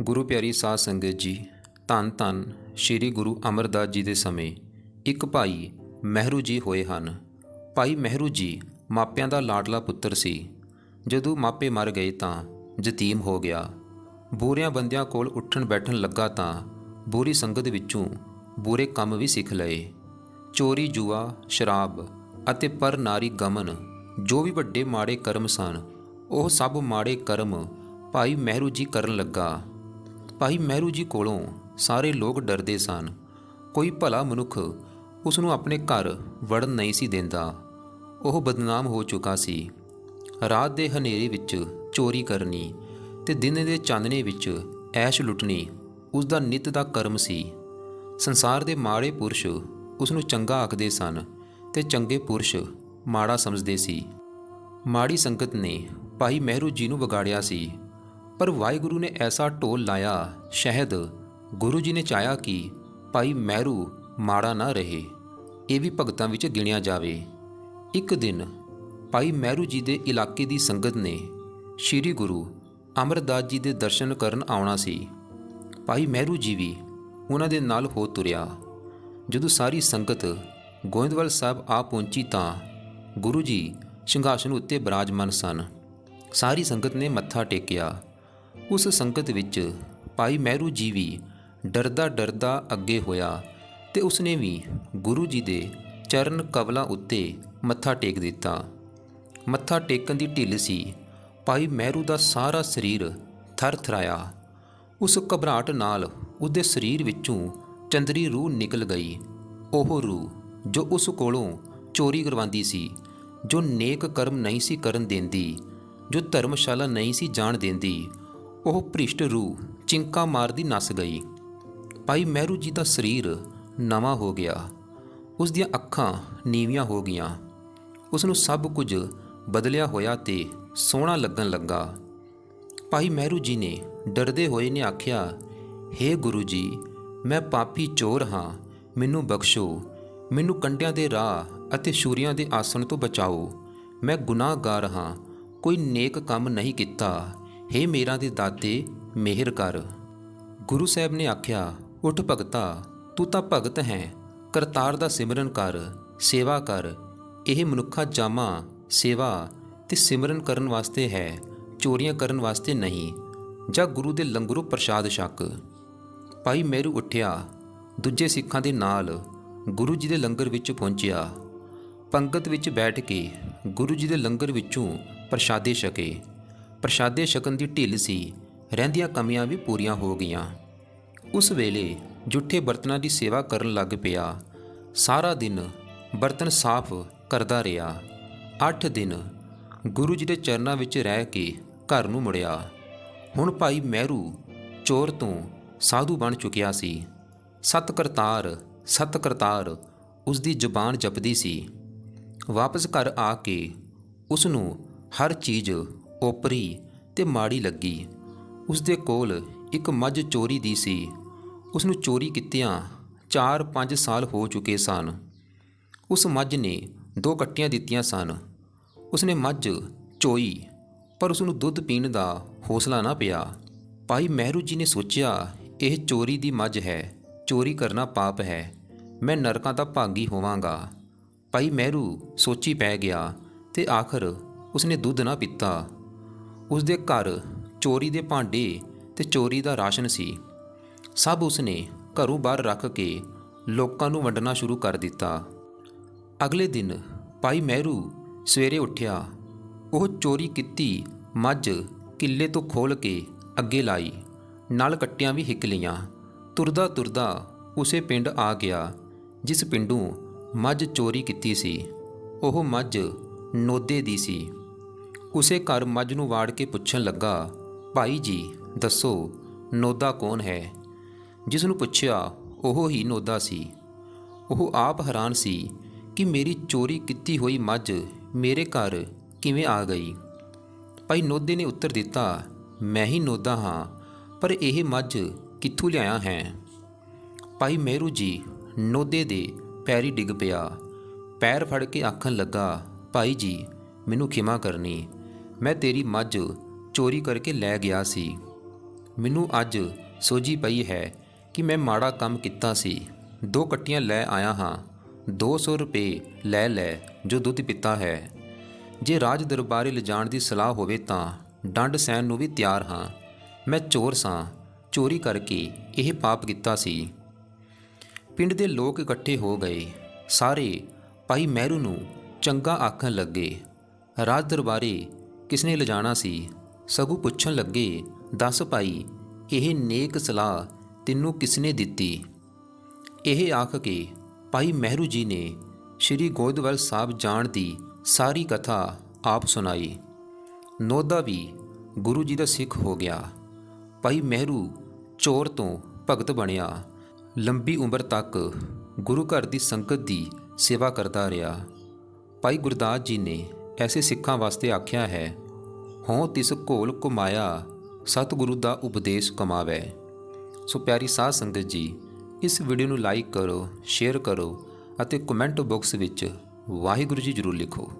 ਗੁਰੂ ਪਿਆਰੀ ਸਾਧ ਸੰਗਤ ਜੀ, ਧੰਨ ਧੰਨ ਸ੍ਰੀ ਗੁਰੂ ਅਮਰਦਾਸ ਜੀ ਦੇ ਸਮੇਂ ਇੱਕ ਭਾਈ ਮਹਿਰੂ ਜੀ ਹੋਏ ਹਨ। ਭਾਈ ਮਹਿਰੂ ਜੀ ਮਾਪਿਆਂ ਦਾ ਲਾਡਲਾ ਪੁੱਤਰ ਸੀ। ਜਦੋਂ ਮਾਪੇ ਮਰ ਗਏ ਤਾਂ ਯਤੀਮ ਹੋ ਗਿਆ। ਬੁਰਿਆਂ ਬੰਦਿਆਂ ਕੋਲ ਉੱਠਣ ਬੈਠਣ ਲੱਗਾ ਤਾਂ ਬੁਰੀ ਸੰਗਤ ਵਿੱਚੋਂ ਬੁਰੇ ਕੰਮ ਵੀ ਸਿੱਖ ਲਏ। ਚੋਰੀ, ਜੂਆ, ਸ਼ਰਾਬ ਅਤੇ ਪਰ ਨਾਰੀ ਗਮਨ ਜੋ ਵੀ ਵੱਡੇ ਮਾੜੇ ਕਰਮ ਸਨ, ਉਹ ਸਭ ਮਾੜੇ ਕਰਮ ਭਾਈ ਮਹਿਰੂ ਜੀ ਕਰਨ ਲੱਗਾ। ਭਾਈ ਮਹਿਰੂ ਜੀ ਕੋਲੋਂ ਸਾਰੇ ਲੋਕ ਡਰਦੇ ਸਨ। ਕੋਈ ਭਲਾ ਮਨੁੱਖ ਉਸ ਨੂੰ ਆਪਣੇ ਘਰ ਵੜਨ ਨਹੀਂ ਸੀ ਦਿੰਦਾ। ਉਹ ਬਦਨਾਮ ਹੋ ਚੁੱਕਾ ਸੀ। ਰਾਤ ਦੇ ਹਨੇਰੇ ਵਿੱਚ ਚੋਰੀ ਕਰਨੀ ਤੇ ਦਿਨ ਦੇ ਚਾਨਣੇ ਵਿੱਚ ਐਸ਼ ਲੁੱਟਣੀ ਉਸ ਦਾ ਨਿਤ ਦਾ ਕਰਮ ਸੀ। ਸੰਸਾਰ ਦੇ ਮਾੜੇ ਪੁਰਸ਼ ਉਸ ਨੂੰ ਚੰਗਾ ਆਖਦੇ ਸਨ ਤੇ ਚੰਗੇ ਪੁਰਸ਼ ਮਾੜਾ ਸਮਝਦੇ ਸੀ। ਮਾੜੀ ਸੰਗਤ ਨੇ ਭਾਈ ਮਹਿਰੂ ਜੀ ਨੂੰ ਵਿਗਾੜਿਆ ਸੀ। ਪਰ ਵਾਹਿਗੁਰੂ ਨੇ ਐਸਾ ਢੋਲ ਲਾਇਆ, ਸ਼ਹਿਦ, ਗੁਰੂ ਜੀ ਨੇ ਚਾਹਿਆ ਕਿ ਭਾਈ ਮਹਿਰੂ ਮਾੜਾ ਨਾ ਰਹੇ, ਇਹ ਵੀ ਭਗਤਾਂ ਵਿੱਚ ਗਿਣਿਆ ਜਾਵੇ। ਇੱਕ ਦਿਨ ਭਾਈ ਮਹਿਰੂ ਜੀ ਦੇ ਇਲਾਕੇ ਦੀ ਸੰਗਤ ਨੇ ਸ੍ਰੀ ਗੁਰੂ ਅਮਰਦਾਸ ਜੀ ਦੇ ਦਰਸ਼ਨ ਕਰਨ ਆਉਣਾ ਸੀ। ਭਾਈ ਮਹਿਰੂ ਜੀ ਵੀ ਉਹਨਾਂ ਦੇ ਨਾਲ ਹੋ ਤੁਰਿਆ। ਜਦੋਂ ਸਾਰੀ ਸੰਗਤ ਗੋਇੰਦਵਾਲ ਸਾਹਿਬ ਆ ਪਹੁੰਚੀ ਤਾਂ ਗੁਰੂ ਜੀ ਸਿੰਘਾਸਨ ਉੱਤੇ ਬਿਰਾਜਮਾਨ ਸਨ। ਸਾਰੀ ਸੰਗਤ ਨੇ ਮੱਥਾ ਟੇਕਿਆ। ਉਸ ਸੰਗਤ ਵਿੱਚ ਭਾਈ ਮਹਿਰੂ ਜੀ ਵੀ ਡਰਦਾ ਡਰਦਾ ਅੱਗੇ ਹੋਇਆ ਤੇ ਉਸਨੇ ਵੀ ਗੁਰੂ ਜੀ ਦੇ ਚਰਨ ਕਵਲਾਂ ਉੱਤੇ ਮੱਥਾ ਟੇਕ ਦਿੱਤਾ। ਮੱਥਾ ਟੇਕਣ ਦੀ ਢਿੱਲ ਸੀ। ਭਾਈ ਮਹਿਰੂ ਦਾ ਸਾਰਾ ਸਰੀਰ ਥਰ-ਥਰਾਇਆ। ਉਸ ਘਬਰਾਹਟ ਨਾਲ ਉਹਦੇ ਸਰੀਰ ਵਿੱਚੋਂ ਚੰਦਰੀ ਰੂਹ ਨਿਕਲ ਗਈ। ਉਹ ਰੂਹ ਜੋ ਉਸ ਕੋਲੋਂ ਚੋਰੀ ਕਰਵਾਉਂਦੀ ਸੀ, ਜੋ ਨੇਕ ਕਰਮ ਨਹੀਂ ਸੀ ਕਰਨ ਦਿੰਦੀ, ਜੋ ਧਰਮਸ਼ਾਲਾ ਨਹੀਂ ਸੀ ਜਾਣ ਦਿੰਦੀ ਉਹ ਭ੍ਰਿਸ਼ਟ ਰੂਹ ਚਿੰਕਾ ਮਾਰਦੀ ਨਸ ਗਈ। ਭਾਈ ਮਹਿਰੂ ਜੀ ਦਾ ਸਰੀਰ ਨਵਾਂ ਹੋ ਗਿਆ। ਉਸ ਦੀਆਂ ਅੱਖਾਂ ਨੀਵੀਆਂ ਹੋ ਗਈਆਂ। ਉਸ ਨੂੰ ਸਭ ਕੁਝ ਬਦਲਿਆ ਹੋਇਆ ਤੇ ਸੋਹਣਾ ਲੱਗਣ ਲੱਗਾ। ਭਾਈ ਮਹਿਰੂ ਜੀ ਨੇ ਡਰਦੇ ਹੋਏ ਨੇ ਆਖਿਆ हे ਗੁਰੂ ਜੀ, ਮੈਂ ਪਾਪੀ ਚੋਰ ਹਾਂ। ਮੈਨੂੰ ਬਖਸ਼ੋ। ਮੈਨੂੰ ਕੰਡਿਆਂ ਦੇ ਰਾਹ ਅਤੇ ਸ਼ੂਰੀਆਂ ਦੇ ਆਸਣ ਤੋਂ ਬਚਾਓ। ਮੈਂ ਗੁਨਾਹਗਾਰ ਹਾਂ। ਕੋਈ ਨੇਕ ਕੰਮ ਨਹੀਂ ਕੀਤਾ। हे ਮੇਰਾ ਦੇ ਦਾਤੇ ਮਿਹਰ ਕਰ। ਗੁਰੂ ਸਾਹਿਬ ਨੇ ਆਖਿਆ, ਉੱਠ ਭਗਤਾ, ਤੂੰ ਤਾਂ ਭਗਤ ਹੈ, ਕਰਤਾਰ ਦਾ ਸਿਮਰਨ ਕਰ, ਸੇਵਾ ਕਰ। ਇਹ ਮਨੁੱਖਾ ਜਾਮਾ, ਸੇਵਾ ਤੇ ਸਿਮਰਨ ਕਰਨ ਵਾਸਤੇ ਹੈ, ਚੋਰੀਆਂ ਕਰਨ ਵਾਸਤੇ ਨਹੀਂ। ਜਾਂ ਗੁਰੂ ਦੇ ਲੰਗਰੋਂ ਪ੍ਰਸ਼ਾਦ ਛਕ। ਭਾਈ ਮੇਰੂ ਉੱਠਿਆ, ਦੂਜੇ ਸਿੱਖਾਂ ਦੇ ਨਾਲ ਗੁਰੂ ਜੀ ਦੇ ਲੰਗਰ ਵਿੱਚ ਪਹੁੰਚਿਆ। ਪੰਗਤ ਵਿੱਚ ਬੈਠ ਕੇ ਗੁਰੂ ਜੀ ਦੇ ਲੰਗਰ ਵਿੱਚੋਂ ਪ੍ਰਸ਼ਾਦੇ ਛਕੇ। ਪ੍ਰਸ਼ਾਦੇ ਛਕਣ ਦੀ ਢਿੱਲ ਸੀ। ਰਹਿੰਦੀਆਂ ਕਮੀਆਂ ਵੀ ਪੂਰੀਆਂ ਹੋ ਗਈਆਂ। ਉਸ ਵੇਲੇ ਜੁੱਠੇ ਬਰਤਨਾਂ ਦੀ ਸੇਵਾ ਕਰਨ ਲੱਗ ਪਿਆ। ਸਾਰਾ ਦਿਨ ਬਰਤਨ ਸਾਫ਼ ਕਰਦਾ ਰਿਹਾ। 8 ਦਿਨ ਗੁਰੂ ਜੀ ਦੇ ਚਰਨਾਂ ਵਿੱਚ ਰਹਿ ਕੇ ਘਰ ਨੂੰ ਮੁੜਿਆ। ਹੁਣ ਭਾਈ ਮਹਿਰੂ ਚੋਰ ਤੋਂ ਸਾਧੂ ਬਣ ਚੁੱਕਿਆ ਸੀ। ਸਤ ਕਰਤਾਰ ਸਤ ਕਰਤਾਰ ਉਸ ਦੀ ਜ਼ੁਬਾਨ ਜਪਦੀ ਸੀ। ਵਾਪਸ ਘਰ ਆ ਕੇ ਉਸ ਨੂੰ ਹਰ ਚੀਜ਼ ਓਪਰੀ ਤੇ ਮਾੜੀ ਲੱਗੀ। ਉਸ ਦੇ ਕੋਲ ਇੱਕ ਮੱਝ ਚੋਰੀ ਦੀ ਸੀ। ਉਸ ਨੂੰ ਚੋਰੀ ਕੀਤਿਆਂ 4-5 ਸਾਲ ਹੋ ਚੁੱਕੇ ਸਨ। ਉਸ ਮੱਝ ਨੇ ਦੋ ਕੱਟੀਆਂ ਦਿੱਤੀਆਂ ਸਨ। ਉਸਨੇ ਮੱਝ ਚੋਈ, ਪਰ ਉਸ ਨੂੰ ਦੁੱਧ ਪੀਣ ਦਾ ਹੌਸਲਾ ਨਾ ਪਿਆ। ਭਾਈ ਮਹਿਰੂ ਜੀ ਨੇ ਸੋਚਿਆ, ਇਹ ਚੋਰੀ ਦੀ ਮੱਝ ਹੈ, ਚੋਰੀ ਕਰਨਾ ਪਾਪ ਹੈ, ਮੈਂ ਨਰਕਾਂ ਦਾ ਭਾਗੀ ਹੋਵਾਂਗਾ। ਭਾਈ ਮਹਿਰੂ ਸੋਚੀ ਪੈ ਗਿਆ ਤੇ ਆਖਰ ਉਸਨੇ ਦੁੱਧ ਨਾ ਪੀਤਾ। ਉਸ ਦੇ ਘਰ ਚੋਰੀ ਦੇ ਭਾਂਡੇ ਤੇ ਚੋਰੀ ਦਾ ਰਾਸ਼ਨ ਸੀ। ਸਭ ਉਸਨੇ ਘਰੋਂ ਬਾਹਰ ਰੱਖ ਕੇ ਲੋਕਾਂ ਨੂੰ ਵੰਡਣਾ ਸ਼ੁਰੂ ਕਰ ਦਿੱਤਾ। ਅਗਲੇ ਦਿਨ ਭਾਈ ਮਹਿਰੂ ਸਵੇਰੇ ਉੱਠਿਆ। ਉਹ ਚੋਰੀ ਕੀਤੀ ਮੱਝ ਕਿੱਲੇ ਤੋਂ ਖੋਲ ਕੇ ਅੱਗੇ ਲਾਈ, ਨਾਲ ਕੱਟੀਆਂ ਵੀ ਹਿੱਕ ਲਈਆਂ। ਤੁਰਦਾ ਤੁਰਦਾ ਉਸੇ ਪਿੰਡ ਆ ਗਿਆ, ਜਿਸ ਪਿੰਡੋਂ ਮੱਝ ਚੋਰੀ ਕੀਤੀ ਸੀ। ਉਹ ਮੱਝ ਨੋਦੇ ਦੀ ਸੀ। ਉਸੇ ਘਰ ਮੱਝ ਨੂੰ ਵਾੜ ਕੇ ਪੁੱਛਣ ਲੱਗਾ, ਭਾਈ ਜੀ, ਦੱਸੋ, ਨੋਦਾ ਕੌਣ ਹੈ? ਜਿਸ ਨੂੰ ਪੁੱਛਿਆ, ਉਹ ਹੀ ਨੋਦਾ ਸੀ। ਉਹ ਆਪ ਹੈਰਾਨ ਸੀ ਕਿ ਮੇਰੀ ਚੋਰੀ ਕੀਤੀ ਹੋਈ ਮੱਝ ਮੇਰੇ ਘਰ ਕਿਵੇਂ ਆ ਗਈ। ਭਾਈ ਨੋਦੇ ਨੇ ਉੱਤਰ ਦਿੱਤਾ, ਮੈਂ ਹੀ ਨੋਦਾ ਹਾਂ, ਪਰ ਇਹ ਮੱਝ ਕਿੱਥੋਂ ਲਿਆਇਆ ਹੈ? ਭਾਈ ਮਹਿਰੂ ਜੀ ਨੋਦੇ ਦੇ ਪੈਰੀ ਡਿੱਗ ਪਿਆ। ਪੈਰ ਫੜ ਕੇ ਆਖਣ ਲੱਗਾ, ਭਾਈ ਜੀ, ਮੈਨੂੰ ਖਿਮਾ ਕਰਨੀ ਮੈਂ ਤੇਰੀ ਮੱਝ ਚੋਰੀ ਕਰਕੇ ਲੈ ਗਿਆ ਸੀ। ਮੈਨੂੰ ਅੱਜ ਸੋਝੀ ਪਈ ਹੈ ਕਿ ਮੈਂ ਮਾੜਾ ਕੰਮ ਕੀਤਾ ਸੀ। ਦੋ ਕੱਟੀਆਂ ਲੈ ਆਇਆ ਹਾਂ। 200 ਰੁਪਏ ਲੈ ਲੈ, ਜੋ ਦੁੱਧ ਪੀਤਾ ਹੈ। ਜੇ ਰਾਜ ਦਰਬਾਰੇ ਲਿਜਾਣ ਦੀ ਸਲਾਹ ਹੋਵੇ ਤਾਂ ਡੰਡ ਸਹਿਣ ਨੂੰ ਵੀ ਤਿਆਰ ਹਾਂ। ਮੈਂ ਚੋਰ ਸਾਂ। ਚੋਰੀ ਕਰਕੇ ਇਹ ਪਾਪ ਕੀਤਾ ਸੀ। ਪਿੰਡ ਦੇ ਲੋਕ ਇਕੱਠੇ ਹੋ ਗਏ। ਸਾਰੇ ਭਾਈ ਮਹਿਰੂ ਨੂੰ ਚੰਗਾ ਆਖਣ ਲੱਗੇ। ਰਾਜ ਦਰਬਾਰੇ ਕਿਸਨੇ ਲਿਜਾਣਾ ਸੀ? ਸਗੂ ਪੁੱਛਣ ਲੱਗੇ, ਦੱਸ ਭਾਈ, ਇਹ ਨੇਕ ਸਲਾਹ ਤੈਨੂੰ ਕਿਸਨੇ ਦਿੱਤੀ? ਇਹ ਆਖ ਕੇ ਭਾਈ ਮਹਿਰੂ ਜੀ ਨੇ ਸ੍ਰੀ ਗੋਇੰਦਵਾਲ ਸਾਹਿਬ ਜਾਣ ਦੀ ਸਾਰੀ ਕਥਾ ਆਪ ਸੁਣਾਈ। ਨੋਦਾ ਵੀ ਗੁਰੂ ਜੀ ਦਾ ਸਿੱਖ ਹੋ ਗਿਆ। ਭਾਈ ਮਹਿਰੂ ਚੋਰ ਤੋਂ ਭਗਤ ਬਣਿਆ। ਲੰਬੀ ਉਮਰ ਤੱਕ ਗੁਰੂ ਘਰ ਦੀ ਸੰਗਤ ਦੀ ਸੇਵਾ ਕਰਦਾ ਰਿਹਾ। ਭਾਈ ਗੁਰਦਾਸ ਜੀ ਨੇ ਐਸੇ ਸਿੱਖਾਂ ਵਾਸਤੇ ਆਖਿਆ ਹੈ, ਹੋਂ ਤਿਸ ਘੋਲ ਕੁਮਾਇਆ ਸਤਿਗੁਰੂ ਦਾ ਉਪਦੇਸ਼ ਕਮਾਵੇ। ਸੋ ਪਿਆਰੀ ਸਾਧ ਸੰਗਤ ਜੀ, ਇਸ ਵੀਡੀਓ ਨੂੰ ਲਾਈਕ ਕਰੋ ਸ਼ੇਅਰ ਕਰੋ ਅਤੇ ਕਮੈਂਟ ਬਾਕਸ ਵਿੱਚ ਵਾਹਿਗੁਰੂ ਜੀ ਜ਼ਰੂਰ ਲਿਖੋ।